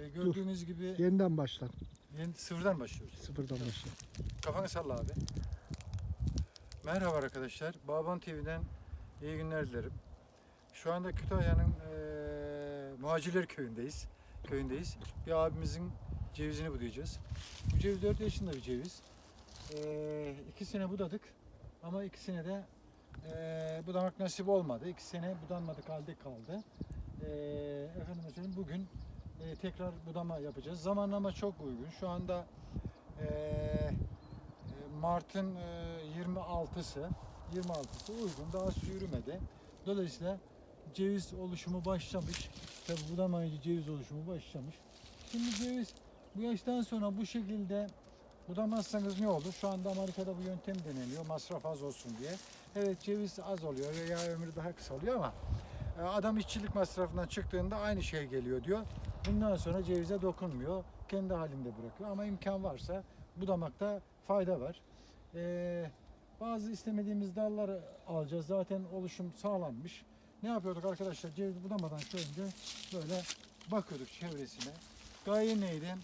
Ee, gördüğünüz gibi Yeniden başla. yeni, sıfırdan başlıyoruz. Sıfırdan başla. Kafanı salla abi. Merhaba arkadaşlar. Baban TV'den iyi günler dilerim. Şu anda Kütahya'nın eee Muhacirler köyündeyiz. Köyündeyiz. Bir abimizin cevizini budayacağız. Bu ceviz 4 yaşında bir ceviz. Eee iki sene budadık. Ama ikisine de eee budamak nasip olmadı. İki sene budanmadık halde kaldı. Eee efendim söyleyeyim bugün eee, tekrar budama yapacağız. Zamanlama çok uygun. Şu anda eee e, Mart'ın e, 26'sı 26'sı uygun daha su. Dolayısıyla ceviz oluşumu başlamış. Tabi budamayınca ceviz oluşumu başlamış. Şimdi ceviz bu yaştan sonra bu şekilde budamazsanız ne olur? Şu anda Amerika'da bu yöntem deneniyor masraf az olsun diye. Evet ceviz az oluyor veya ömrü daha kısa oluyor ama e, adam işçilik masrafından çıktığında aynı şey geliyor diyor. Bundan sonra cevize dokunmuyor. Kendi halinde bırakıyor ama imkan varsa budamakta fayda var. Ee, bazı istemediğimiz dalları alacağız. Zaten oluşum sağlanmış. Ne yapıyorduk arkadaşlar? Ceviz budamadan önce böyle bakıyorduk çevresine. Gaye neydi?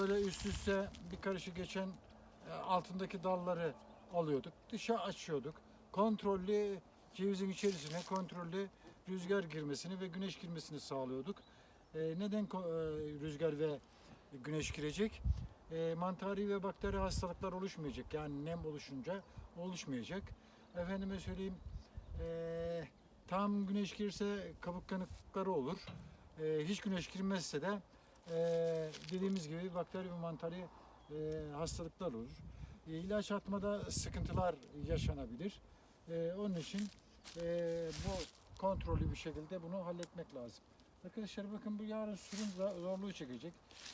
Böyle üst üste bir karışık geçen e, altındaki dalları alıyorduk. Dışa açıyorduk. Kontrollü cevizin içerisine kontrollü rüzgar girmesini ve güneş girmesini sağlıyorduk. Ee, neden e, rüzgar ve güneş girecek? e, mantari ve bakteri hastalıklar oluşmayacak. Yani nem oluşunca oluşmayacak. Efendime söyleyeyim e, tam güneş girse kabuk kanıkları olur. E, hiç güneş girmezse de e, dediğimiz gibi bakteri ve mantari e, hastalıklar olur. E, ilaç atmada sıkıntılar yaşanabilir. E, onun için e, bu kontrollü bir şekilde bunu halletmek lazım. Arkadaşlar bakın bu yarın sürüm zorluğu çekecek.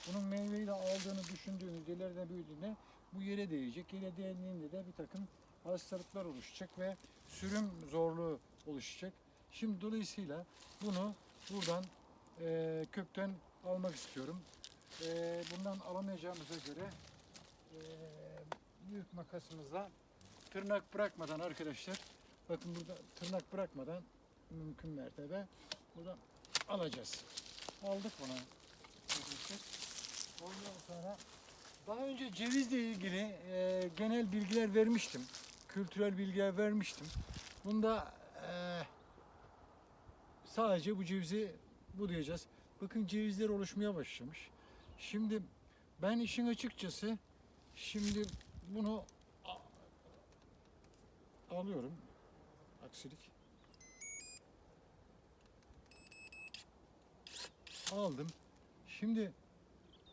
Bunun meyveyi de aldığını düşündüğünüzde ileride büyüdüğünde bu yere değecek. Yere değdiğinde de bir takım hastalıklar oluşacak ve sürüm zorluğu oluşacak. Şimdi dolayısıyla bunu buradan eee, kökten almak istiyorum. Eee, bundan alamayacağımıza göre eee, büyük makasımızla tırnak bırakmadan arkadaşlar bakın burada tırnak bırakmadan mümkün mertebe buradan alacağız. Aldık bunu. Ondan sonra daha önce cevizle ilgili e, genel bilgiler vermiştim. Kültürel bilgiler vermiştim. Bunda e, sadece bu cevizi budayacağız. Bakın cevizler oluşmaya başlamış. Şimdi ben işin açıkçası şimdi bunu alıyorum. Aksilik. Aldım. Şimdi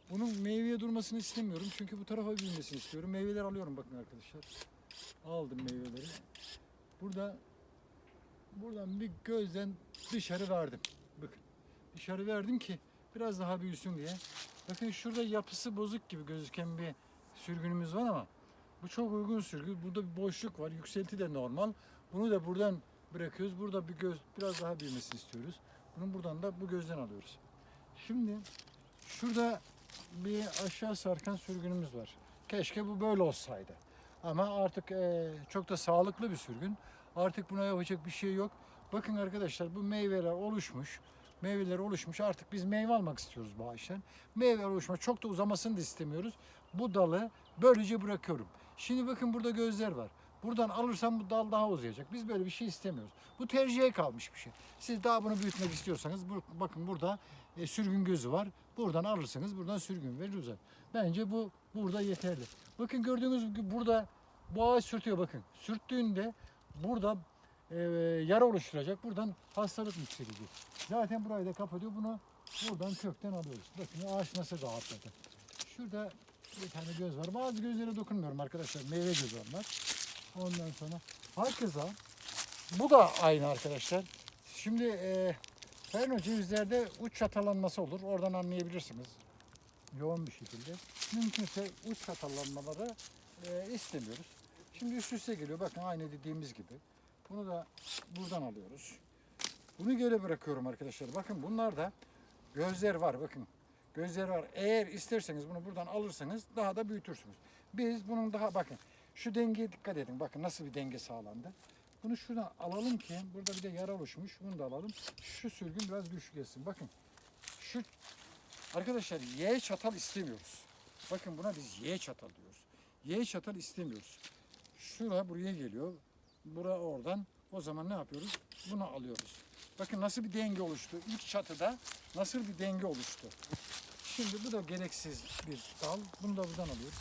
bunun meyveye durmasını istemiyorum. Çünkü bu tarafa büyümesini istiyorum. Meyveler alıyorum bakın arkadaşlar. Aldım meyveleri. Burada buradan bir gözden dışarı verdim. Bakın. Dışarı verdim ki biraz daha büyüsün diye. Bakın şurada yapısı bozuk gibi gözüken bir sürgünümüz var ama bu çok uygun sürgü. Burada bir boşluk var. Yükselti de normal. Bunu da buradan bırakıyoruz. Burada bir göz biraz daha büyümesini istiyoruz. Bunu buradan da bu gözden alıyoruz. Şimdi şurada bir aşağı sarkan sürgünümüz var. Keşke bu böyle olsaydı. Ama artık eee, çok da sağlıklı bir sürgün. Artık buna yapacak bir şey yok. Bakın arkadaşlar bu meyveler oluşmuş. Meyveler oluşmuş. Artık biz meyve almak istiyoruz bu ağaçtan. Meyveler oluşma çok da uzamasını da istemiyoruz. Bu dalı böylece bırakıyorum. Şimdi bakın burada gözler var. Buradan alırsam bu dal daha uzayacak. Biz böyle bir şey istemiyoruz. Bu tercihe kalmış bir şey. Siz daha bunu büyütmek istiyorsanız bakın burada e, sürgün gözü var. Buradan alırsınız buradan sürgün verir. Bence bu burada yeterli. Bakın gördüğünüz gibi burada bu ağaç sürtüyor bakın. Sürttüğünde burada e, yara oluşturacak. Buradan hastalık yükselecek. Zaten burayı da kapatıyor. Bunu buradan kökten alıyoruz. Bakın ağaç nasıl rahatladı. Şurada bir tane göz var. Bazı gözlere dokunmuyorum arkadaşlar. Meyve gözü onlar. Ondan sonra hakeza bu da aynı arkadaşlar. Şimdi e, Ferno cevizlerde uç çatalanması olur. Oradan anlayabilirsiniz. Yoğun bir şekilde. Mümkünse uç çatallanmaları e, istemiyoruz. Şimdi üst üste geliyor. Bakın aynı dediğimiz gibi. Bunu da buradan alıyoruz. Bunu geri bırakıyorum arkadaşlar. Bakın bunlar da gözler var. Bakın gözler var. Eğer isterseniz bunu buradan alırsanız daha da büyütürsünüz. Biz bunun daha bakın şu dengeye dikkat edin. Bakın nasıl bir denge sağlandı. Bunu şuradan alalım ki burada bir de yara oluşmuş. Bunu da alalım. Şu sürgün biraz güçlü gelsin. Bakın şu Arkadaşlar Y çatal istemiyoruz. Bakın buna biz Y çatal diyoruz. Y çatal istemiyoruz. Şura buraya geliyor. Bura oradan. O zaman ne yapıyoruz? Bunu alıyoruz. Bakın nasıl bir denge oluştu. İlk çatıda nasıl bir denge oluştu. Şimdi bu da gereksiz bir dal. Bunu da buradan alıyoruz.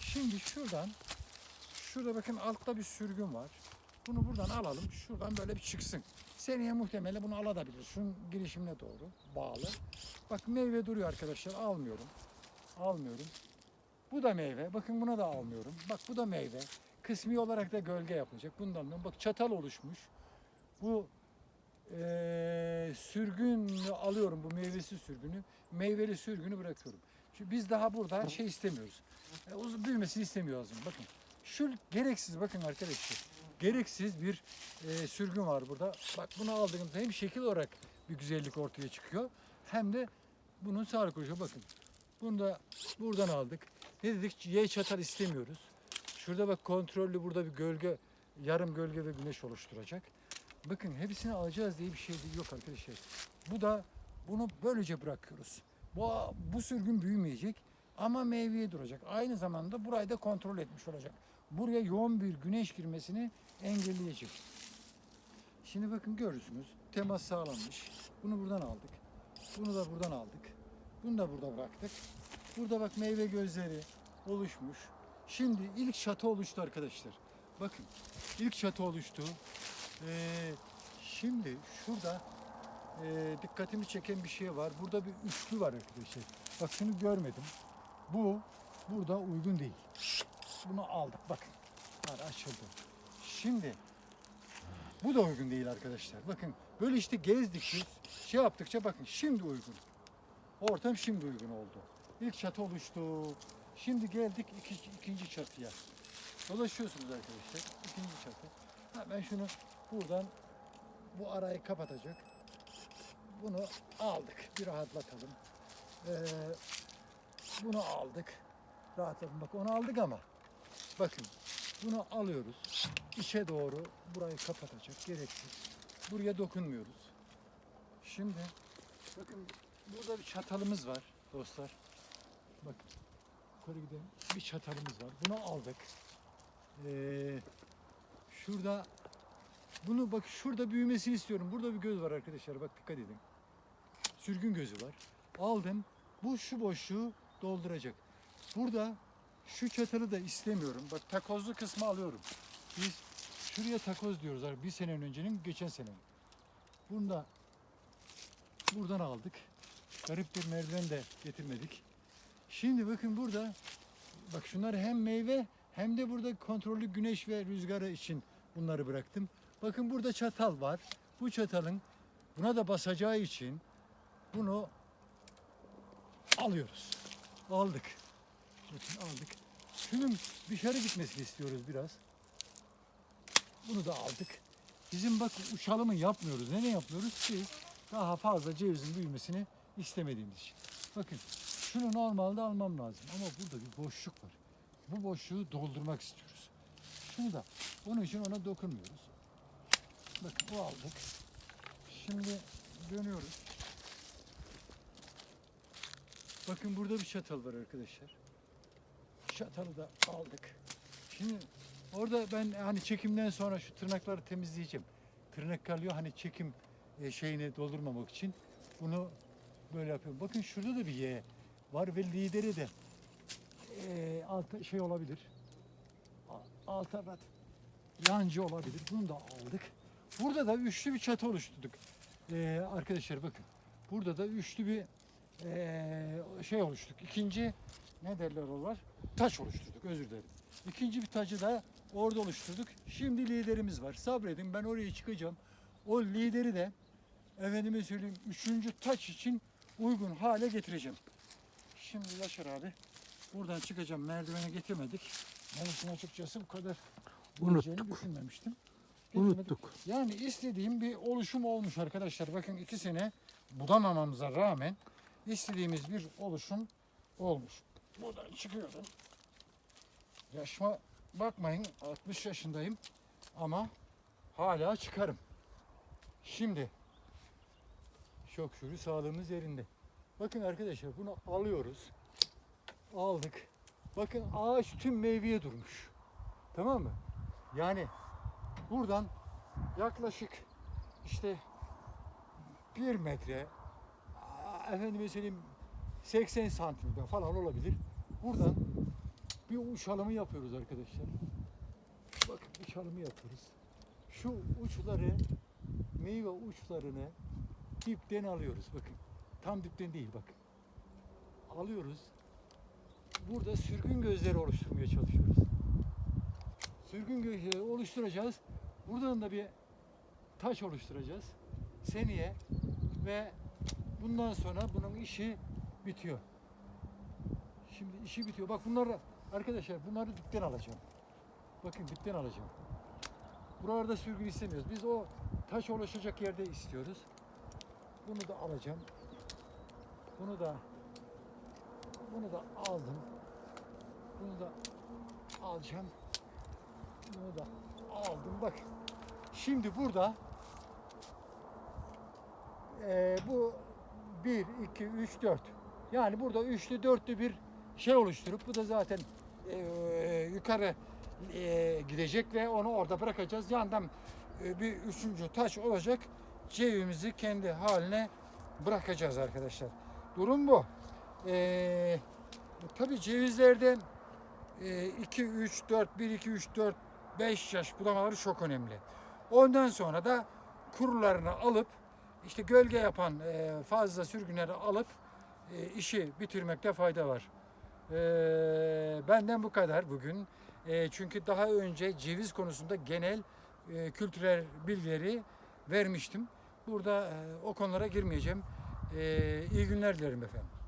Şimdi şuradan şurada bakın altta bir sürgün var. Bunu buradan alalım. Şuradan böyle bir çıksın. Seneye muhtemelen bunu alabilir. Şunun girişimine doğru bağlı. Bak meyve duruyor arkadaşlar. Almıyorum. Almıyorum. Bu da meyve. Bakın buna da almıyorum. Bak bu da meyve. Kısmi olarak da gölge yapılacak. Bundan da bak çatal oluşmuş. Bu eee sürgünü alıyorum. Bu meyvesi sürgünü. Meyveli sürgünü bırakıyorum. Çünkü biz daha burada şey istemiyoruz. E, büyümesini istemiyor ağzım. Bakın. Şu gereksiz bakın arkadaşlar. Gereksiz bir e, sürgün var burada. Bak bunu aldığımızda hem şekil olarak bir güzellik ortaya çıkıyor. Hem de bunun sağlık oluşuyor. Bakın. Bunu da buradan aldık. Ne dedik? Y çatal istemiyoruz. Şurada bak kontrollü burada bir gölge, yarım gölge ve güneş oluşturacak. Bakın hepsini alacağız diye bir şey yok arkadaşlar. Bu da bunu böylece bırakıyoruz. Bu, bu sürgün büyümeyecek ama meyveye duracak. Aynı zamanda burayı da kontrol etmiş olacak. Buraya yoğun bir güneş girmesini engelleyecek. Şimdi bakın görürsünüz temas sağlanmış. Bunu buradan aldık. Bunu da buradan aldık. Bunu da burada bıraktık. Burada bak meyve gözleri oluşmuş. Şimdi ilk çatı oluştu arkadaşlar. Bakın ilk çatı oluştu. Ee, şimdi şurada e, dikkatimi çeken bir şey var. Burada bir üçlü var arkadaşlar. Bak şunu görmedim. Bu burada uygun değil. Bunu aldık bakın. Var açıldı. Şimdi bu da uygun değil arkadaşlar. Bakın böyle işte gezdik biz. Şey yaptıkça bakın şimdi uygun. Ortam şimdi uygun oldu. İlk çatı oluştu. Şimdi geldik iki, ikinci çatıya. Dolaşıyorsunuz arkadaşlar. İkinci çatı. Ha, ben şunu buradan bu arayı kapatacak. Bunu aldık. Bir rahatlatalım. Ee, bunu aldık. Rahatlatalım. Bak onu aldık ama bakın bunu alıyoruz. İçe doğru burayı kapatacak. Gereksiz. Buraya dokunmuyoruz. Şimdi bakın burada bir çatalımız var dostlar. Bakın yukarı gidelim. Bir çatalımız var. Bunu aldık. Ee, şurada bunu bak şurada büyümesini istiyorum. Burada bir göz var arkadaşlar. Bak dikkat edin. Sürgün gözü var. Aldım. Bu şu boşluğu dolduracak. Burada şu çatalı da istemiyorum. Bak takozlu kısmı alıyorum. Biz şuraya takoz diyoruz. Bir senenin öncenin, geçen senenin. Bunu da buradan aldık. Garip bir merdiven de getirmedik. Şimdi bakın burada bak şunlar hem meyve hem de burada kontrollü güneş ve rüzgarı için bunları bıraktım. Bakın burada çatal var. Bu çatalın buna da basacağı için bunu alıyoruz. Aldık. Bakın aldık. Şunun dışarı gitmesini istiyoruz biraz. Bunu da aldık. Bizim bak uçalımı yapmıyoruz. Neden yapmıyoruz ki? Daha fazla cevizin büyümesini istemediğimiz için. Bakın şunu normalde almam lazım ama burada bir boşluk var. Bu boşluğu doldurmak istiyoruz. Şunu da onun için ona dokunmuyoruz. Bakın bu aldık. Şimdi dönüyoruz. Bakın burada bir çatal var arkadaşlar. Çatalı da aldık. Şimdi orada ben hani çekimden sonra şu tırnakları temizleyeceğim. Tırnak kalıyor hani çekim e, şeyini doldurmamak için bunu böyle yapıyorum. Bakın şurada da bir Y var ve lideri de e, alta şey olabilir. Alternatif yancı olabilir. Bunu da aldık. Burada da üçlü bir çatı oluşturduk. Ee, arkadaşlar bakın. Burada da üçlü bir ee, şey oluşturduk. İkinci ne derler onlar? Taş oluşturduk. Özür dilerim. İkinci bir tacı da orada oluşturduk. Şimdi liderimiz var. Sabredin ben oraya çıkacağım. O lideri de efendime söyleyeyim üçüncü taç için uygun hale getireceğim. Şimdi Yaşar abi buradan çıkacağım. Merdiveni getirmedik. Ben işin açıkçası bu kadar Unuttuk. düşünmemiştim. Getirmedik. Unuttuk. Yani istediğim bir oluşum olmuş arkadaşlar. Bakın iki sene budamamamıza rağmen istediğimiz bir oluşum olmuş. Buradan çıkıyorum. Yaşıma bakmayın 60 yaşındayım ama hala çıkarım. Şimdi çok şükür sağlığımız yerinde. Bakın arkadaşlar bunu alıyoruz. Aldık. Bakın ağaç tüm meyveye durmuş. Tamam mı? Yani buradan yaklaşık işte bir metre efendime söyleyeyim 80 santimden falan olabilir. Buradan bir uçalımı yapıyoruz arkadaşlar. Bakın uçalımı yapıyoruz. Şu uçları meyve uçlarını dipten alıyoruz bakın. Tam dipten değil bakın. Alıyoruz. Burada sürgün gözleri oluşturmaya çalışıyoruz. Sürgün gözleri oluşturacağız. Buradan da bir taş oluşturacağız. Seneye ve bundan sonra bunun işi bitiyor. Şimdi işi bitiyor. Bak bunları arkadaşlar bunları dipten alacağım. Bakın dipten alacağım. Buralarda sürgün istemiyoruz. Biz o taş oluşacak yerde istiyoruz. Bunu da alacağım. Bunu da bunu da aldım. Bunu da alacağım. Bunu da aldım. Bak. Şimdi burada eee, bu 1, 2, 3, 4. Yani burada üçlü dörtlü bir şey oluşturup bu da zaten eee, yukarı eee, gidecek ve onu orada bırakacağız. Yandan eee, bir üçüncü taş olacak. Cevimizi kendi haline bırakacağız arkadaşlar. Durum bu. Eee tabii cevizlerde 2, 3, 4, 1, 2, 3, 4, 5 yaş budamaları çok önemli. Ondan sonra da kurularını alıp işte gölge yapan eee, fazla sürgünleri alıp eee, işi bitirmekte fayda var. Eee, benden bu kadar bugün. Eee, çünkü daha önce ceviz konusunda genel eee, kültürel bilgileri vermiştim. Burada eee, o konulara girmeyeceğim. Eee iyi günler dilerim efendim.